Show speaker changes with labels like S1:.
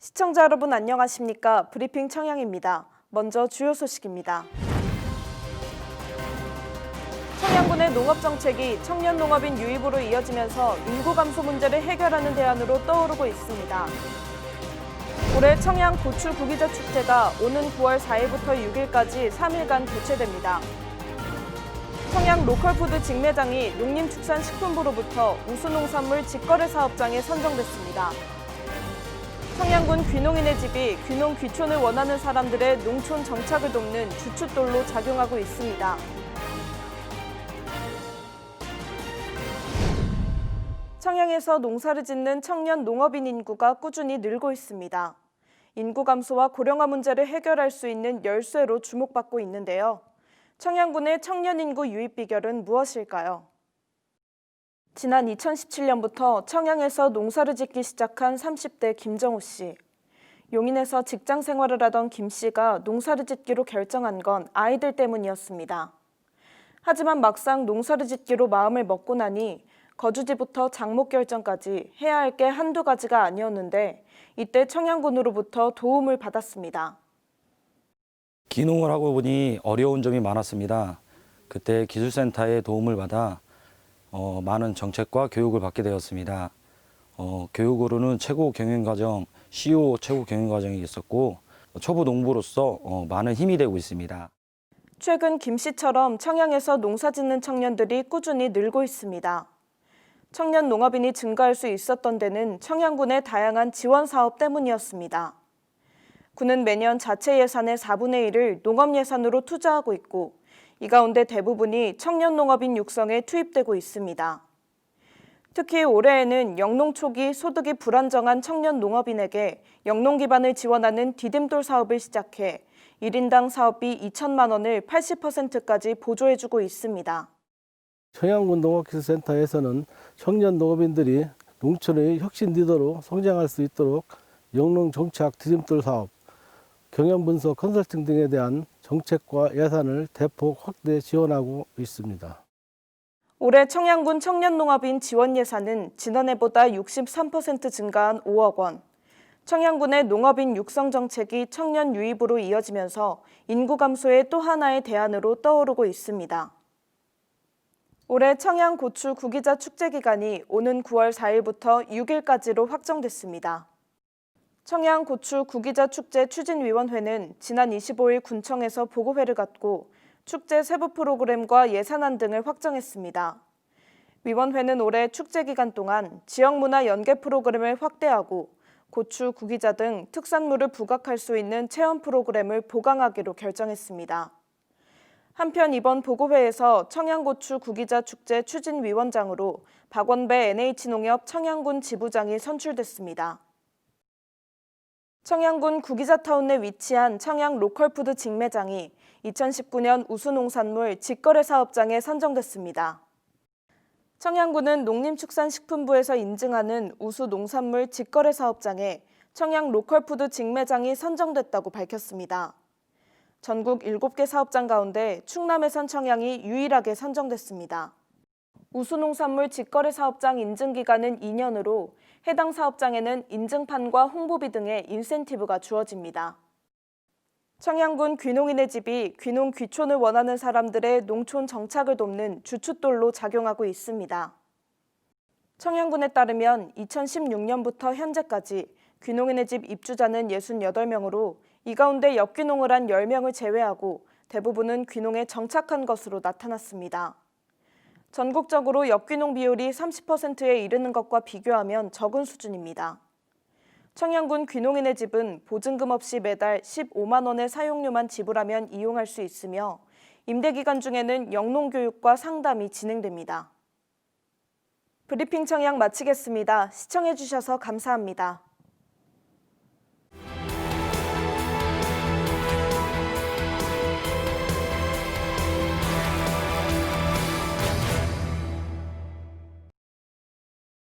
S1: 시청자 여러분 안녕하십니까? 브리핑 청양입니다. 먼저 주요 소식입니다. 청양군의 농업 정책이 청년 농업인 유입으로 이어지면서 인구 감소 문제를 해결하는 대안으로 떠오르고 있습니다. 올해 청양 고추 구기자 축제가 오는 9월 4일부터 6일까지 3일간 개최됩니다. 청양 로컬푸드 직매장이 농림축산식품부로부터 우수농산물 직거래 사업장에 선정됐습니다. 청양군 귀농인의 집이 귀농 귀촌을 원하는 사람들의 농촌 정착을 돕는 주춧돌로 작용하고 있습니다. 청양에서 농사를 짓는 청년 농업인 인구가 꾸준히 늘고 있습니다. 인구 감소와 고령화 문제를 해결할 수 있는 열쇠로 주목받고 있는데요. 청양군의 청년 인구 유입 비결은 무엇일까요? 지난 2017년부터 청양에서 농사를 짓기 시작한 30대 김정우 씨. 용인에서 직장 생활을 하던 김 씨가 농사를 짓기로 결정한 건 아이들 때문이었습니다. 하지만 막상 농사를 짓기로 마음을 먹고 나니 거주지부터 장목 결정까지 해야 할 게 한두 가지가 아니었는데 이때 청양군으로부터 도움을 받았습니다.
S2: 기농을 하고 보니 어려운 점이 많았습니다. 그때 기술센터의 도움을 받아 어, 많은 정책과 교육을 받게 되었습니다. 어, 교육으로는 최고 경영과정, CO 최고 경영과정이 있었고 초보 농부로서 어, 많은 힘이 되고 있습니다.
S1: 최근 김 씨처럼 청양에서 농사 짓는 청년들이 꾸준히 늘고 있습니다. 청년 농업인이 증가할 수 있었던 데는 청양군의 다양한 지원 사업 때문이었습니다. 군은 매년 자체 예산의 4분의 1을 농업 예산으로 투자하고 있고 이 가운데 대부분이 청년 농업인 육성에 투입되고 있습니다. 특히 올해에는 영농 초기 소득이 불안정한 청년 농업인에게 영농 기반을 지원하는 디딤돌 사업을 시작해 1인당 사업비 2천만 원을 80%까지 보조해주고 있습니다.
S3: 청양군 농업기술센터에서는 청년 농업인들이 농촌의 혁신 리더로 성장할 수 있도록 영농 정착 디딤돌 사업, 경영 분석 컨설팅 등에 대한 정책과 예산을 대폭 확대 지원하고 있습니다.
S1: 올해 청양군 청년농업인 지원 예산은 지난해보다 63% 증가한 5억 원. 청양군의 농업인 육성 정책이 청년 유입으로 이어지면서 인구 감소의 또 하나의 대안으로 떠오르고 있습니다. 올해 청양 고추 구기자 축제 기간이 오는 9월 4일부터 6일까지로 확정됐습니다. 청양 고추 구기자 축제 추진위원회는 지난 25일 군청에서 보고회를 갖고 축제 세부 프로그램과 예산안 등을 확정했습니다. 위원회는 올해 축제 기간 동안 지역 문화 연계 프로그램을 확대하고 고추, 구기자 등 특산물을 부각할 수 있는 체험 프로그램을 보강하기로 결정했습니다. 한편 이번 보고회에서 청양고추 구기자 축제 추진위원장으로 박원배 NH농협 청양군 지부장이 선출됐습니다. 청양군 구기자타운 내 위치한 청양 로컬푸드 직매장이 2019년 우수농산물 직거래 사업장에 선정됐습니다. 청양군은 농림축산식품부에서 인증하는 우수농산물 직거래 사업장에 청양 로컬푸드 직매장이 선정됐다고 밝혔습니다. 전국 7개 사업장 가운데 충남해선 청양이 유일하게 선정됐습니다. 우수농산물 직거래 사업장 인증 기간은 2년으로 해당 사업장에는 인증판과 홍보비 등의 인센티브가 주어집니다. 청양군 귀농인의 집이 귀농 귀촌을 원하는 사람들의 농촌 정착을 돕는 주춧돌로 작용하고 있습니다. 청양군에 따르면 2016년부터 현재까지 귀농인의 집 입주자는 68명으로 이 가운데 역귀농을 한 10명을 제외하고 대부분은 귀농에 정착한 것으로 나타났습니다. 전국적으로 역귀농 비율이 30%에 이르는 것과 비교하면 적은 수준입니다. 청양군 귀농인의 집은 보증금 없이 매달 15만 원의 사용료만 지불하면 이용할 수 있으며 임대 기간 중에는 영농 교육과 상담이 진행됩니다. 브리핑 청양 마치겠습니다. 시청해 주셔서 감사합니다.